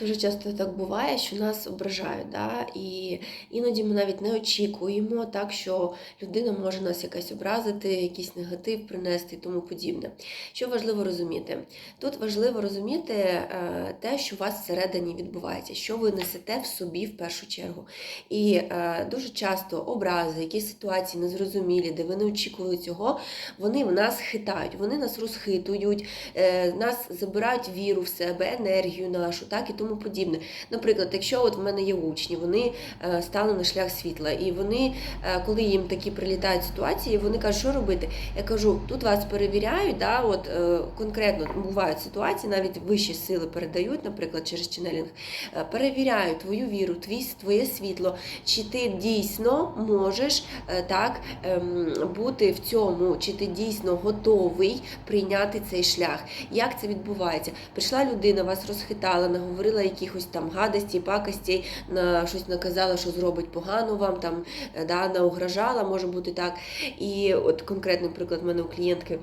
Дуже часто так буває, що нас ображають, да? і іноді ми навіть не очікуємо, так що людина може нас якась образити, якийсь негатив принести і тому подібне. Що важливо розуміти? Тут важливо розуміти е, те, що у вас всередині відбувається, що ви несете в собі в першу чергу. І е, дуже часто образи, якісь ситуації незрозумілі, де ви не очікували цього, вони в нас хитають, вони нас розхитують, е, нас забирають віру в себе, енергію нашу, так і тому подібне. Наприклад, якщо от в мене є учні, вони е, стали на шлях світла, і вони, е, коли їм такі прилітають ситуації, вони кажуть, що робити. Я кажу, тут вас перевіряють, да, от е, конкретно бувають ситуації, навіть вищі сили передають, наприклад, через ченелінг, перевіряють твою віру, твій, твоє світло, чи ти дійсно можеш так ем, бути в цьому, чи ти дійсно готовий прийняти цей шлях. Як це відбувається? Прийшла людина, вас розхитала, наговорила якихось там гадостей, пакостей, на щось наказала, що зробить погано вам, там е, да, наугрожала, може бути так. І от конкретний приклад в мене у клієнтки.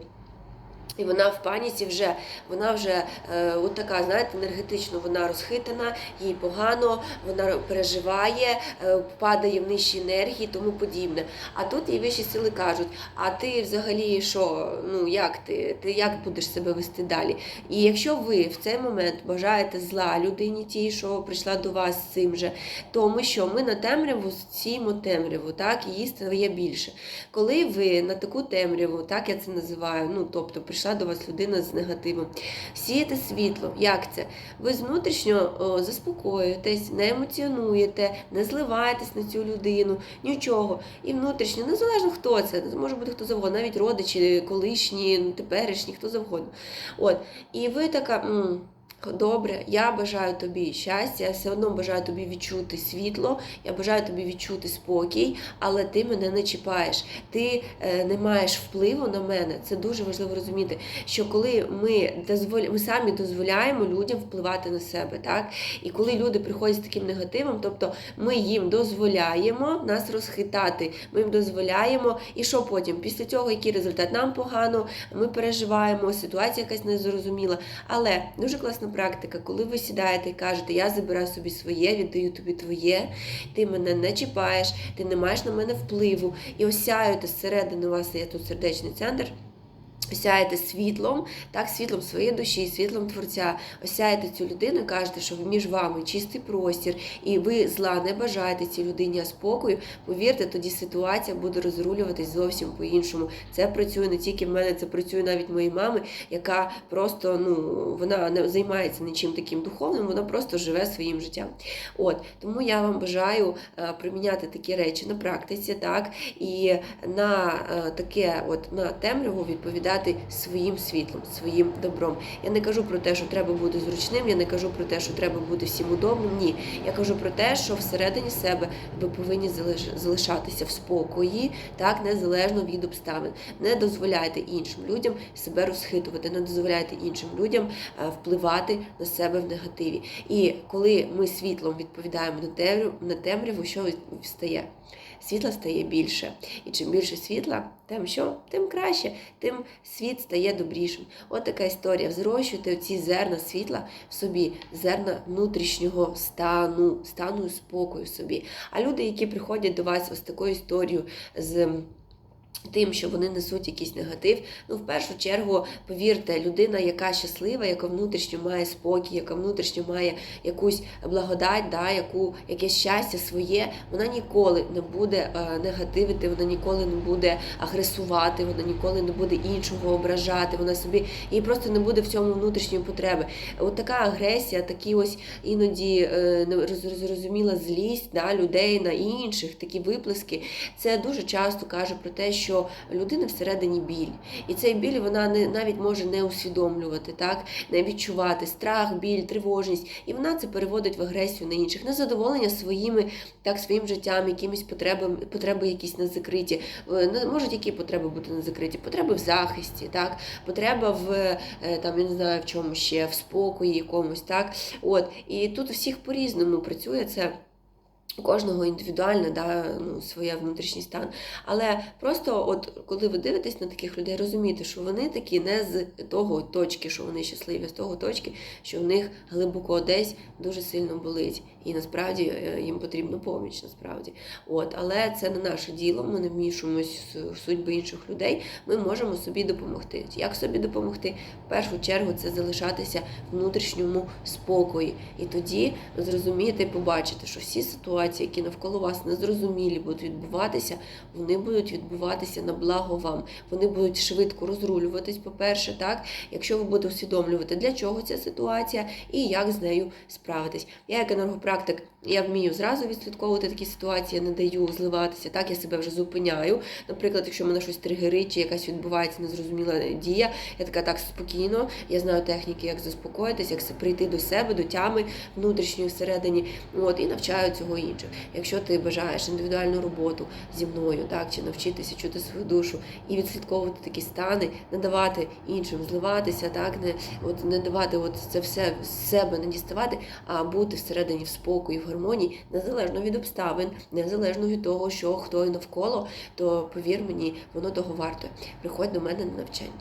І вона в паніці вже, вона вже е, от така, знаєте, енергетично вона розхитана, їй погано, вона переживає, е, падає в нижчі енергії, тому подібне. А тут їй вищі сили кажуть: а ти взагалі що? Ну як ти? Ти як будеш себе вести далі? І якщо ви в цей момент бажаєте зла людині тій, що прийшла до вас з цим же, то ми що? Ми на темряву сіємо темряву, так, її стає більше. Коли ви на таку темряву, так я це називаю, ну тобто прийшла до вас людина з негативом, сієте світло, як це? Ви внутрішньо заспокоюєтесь, не емоціонуєте, не зливаєтесь на цю людину, нічого. І внутрішньо, незалежно хто це, може бути хто завгодно, навіть родичі, колишні, теперішні, хто завгодно. От. І ви така. Добре, я бажаю тобі щастя, я все одно бажаю тобі відчути світло, я бажаю тобі відчути спокій, але ти мене не чіпаєш. Ти е, не маєш впливу на мене. Це дуже важливо розуміти, що коли ми дозволя... ми самі дозволяємо людям впливати на себе, так? І коли люди приходять з таким негативом, тобто ми їм дозволяємо нас розхитати, ми їм дозволяємо, і що потім? Після цього який результат? Нам погано, ми переживаємо, ситуація якась незрозуміла. Але дуже класна практика, коли ви сідаєте і кажете, я забираю собі своє, віддаю тобі твоє, ти мене не чіпаєш, ти не маєш на мене впливу, і осяєте зсередини у вас є тут сердечний центр. Осяєте світлом, так, світлом своєї душі, світлом творця, осяєте цю людину кажете, що між вами чистий простір, і ви зла не бажаєте цій людині, спокою. Повірте, тоді ситуація буде розрулюватись зовсім по-іншому. Це працює не тільки в мене, це працює навіть моїй мами, яка просто ну вона не займається нічим таким духовним, вона просто живе своїм життям. От тому я вам бажаю е, приміняти такі речі на практиці, так і на е, таке, от на темряву відповідати своїм світлом, своїм добром. Я не кажу про те, що треба бути зручним, я не кажу про те, що треба бути всім удобним. Ні. Я кажу про те, що всередині себе ви повинні залишатися в спокої, так незалежно від обставин. Не дозволяйте іншим людям себе розхитувати, не дозволяйте іншим людям е, впливати на себе в негативі. І коли ми світлом відповідаємо на темряву, що стає? Світла стає більше. І чим більше світла, тим що? Тим краще, тим світ стає добрішим. От така історія. Взрощуйте ці зерна світла в собі, зерна внутрішнього стану, стану спокою в собі. А люди, які приходять до вас ось такою історією з. Тим, що вони несуть якийсь негатив. Ну, в першу чергу, повірте, людина, яка щаслива, яка внутрішньо має спокій, яка внутрішньо має якусь благодать, да, яку, якесь щастя своє, вона ніколи не буде е, негативити, вона ніколи не буде агресувати, вона ніколи не буде іншого ображати. Вона собі їй просто не буде в цьому внутрішньої потреби. От така агресія, такі ось іноді е, незрозуміла злість да, людей на інших, такі виплески. Це дуже часто каже про те, що людина всередині біль. І цей біль вона не навіть може не усвідомлювати, так, не відчувати страх, біль, тривожність. І вона це переводить в агресію на інших, незадоволення своїми, так, своїм життям, якимись потреби, потреби якісь не закриті. Е, Не можуть які потреби бути не закриті? Потреби в захисті, так, потреба в е, там, я не знаю в чому ще, в спокої якомусь, так. От. І тут у всіх по-різному працює це. У кожного індивідуально да, ну, своє внутрішній стан. Але просто, от коли ви дивитесь на таких людей, розумієте, що вони такі не з того точки, що вони щасливі, а з того точки, що в них глибоко десь дуже сильно болить. І насправді е, їм потрібна поміч, насправді. От, але це не наше діло. Ми не вмішуємось в судьби інших людей. Ми можемо собі допомогти. Як собі допомогти? В першу чергу це залишатися в внутрішньому спокої, і тоді зрозуміти, побачити, що всі ситуації, які навколо вас незрозумілі будуть відбуватися, вони будуть відбуватися на благо вам. Вони будуть швидко розрулюватись, по-перше, так, якщо ви будете усвідомлювати, для чого ця ситуація і як з нею справитись. Я як енергопрактик, практик я вмію зразу відслідковувати такі ситуації, я не даю зливатися, так, я себе вже зупиняю. Наприклад, якщо мене щось тригерить, чи якась відбувається незрозуміла дія, я така так спокійно, я знаю техніки, як заспокоїтись, як прийти до себе, до тями внутрішньої всередині, от, і навчаю цього інших. Якщо ти бажаєш індивідуальну роботу зі мною, так, чи навчитися чути свою душу і відслідковувати такі стани, не давати іншим зливатися, так, не, от, не давати от це все з себе не діставати, а бути всередині в спокої, в гармонії, незалежно від обставин, незалежно від того, що хто і навколо, то повір мені, воно того варто. Приходь до мене на навчання.